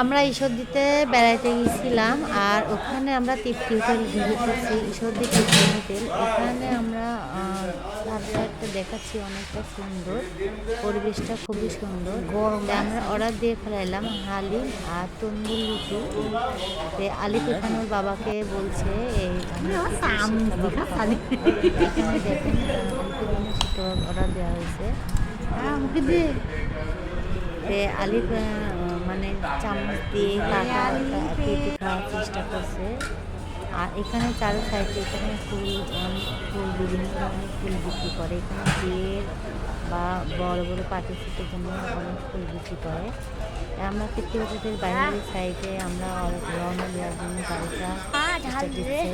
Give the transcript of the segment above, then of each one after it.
আমরা ঈশ্বরদীতে বেড়াইতে গেছিলাম আর ওখানে আমরা তৃপ্তি হোটেল ঘুরেছি ঈশ্বরদী তৃপ্তি হোটেল। এখানে আমরা একটা দেখাচ্ছি অনেকটা সুন্দর পরিবেশটা খুবই সুন্দর। তাই আমরা অর্ডার দিয়ে ফেলাইলাম হালিম আর তন্দুর আলিফ এখানে ওর বাবাকে বলছে এই এখানে দেখেন অর্ডার দেওয়া হয়েছে। তে আলিফ মানে চামচ দিয়ে কাটা কেটে খাওয়ার চেষ্টা করছে। আর এখানে চারো সাইডে এখানে ফুল অনেক ফুল বিভিন্ন ধরনের ফুল বিক্রি করে। এখানে বিয়ের বা বড় বড় পার্টিসিপের জন্য অনেক ফুল বিক্রি করে। আমরা কৃত্রিমদের বাইরের সাইডে আমরা রওনা দেওয়ার জন্য গাড়িটা দিচ্ছে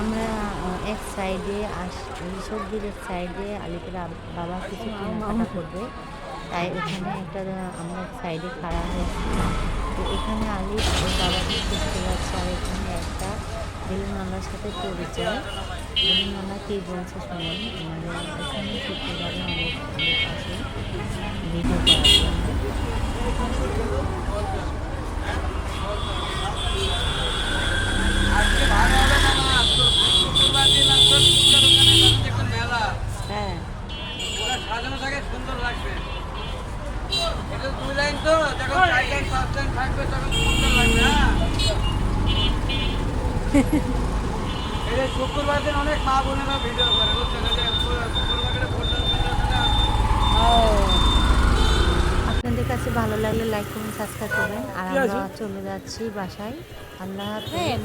আমরা এক সাইডে আস সবজির এক সাইডে আলিপুর বাবা কিছু করবে। তাই ওখানে একটা, আমরা সাইডে খাড়া হয়েছি। তো এখানে আলি বাবাকে খুঁজতে যাচ্ছে, আর এখানে একটা বেলুন মালার সাথে পরিচয়। মালা কী বলছে শুনুন আমাদের এখানে শুক্রবারে আমাদের ভিডিও করার জন্য আজকে ভালো হবে না মা তোর শুক্রবার দিন আর তোর ফুচকা দোকানে যাবেন দেখুন মেলা হ্যাঁ ওরা সাজানো থাকে সুন্দর লাগবে এটা দুই লাইন তো? যখন চার লাইন পাঁচ লাইন থাকবে তখন সুন্দর লাগবে হ্যাঁ? এই শুক্রবার দিন অনেক মা বোনেরা ভিডিও করে বুঝছেন? আপনাদের কাছে ভালো লাগলে লাইক করুন সাবস্ক্রাইব করবেন। আর আমরা চলে যাচ্ছি বাসায়। আল্লাহ হাফেজ।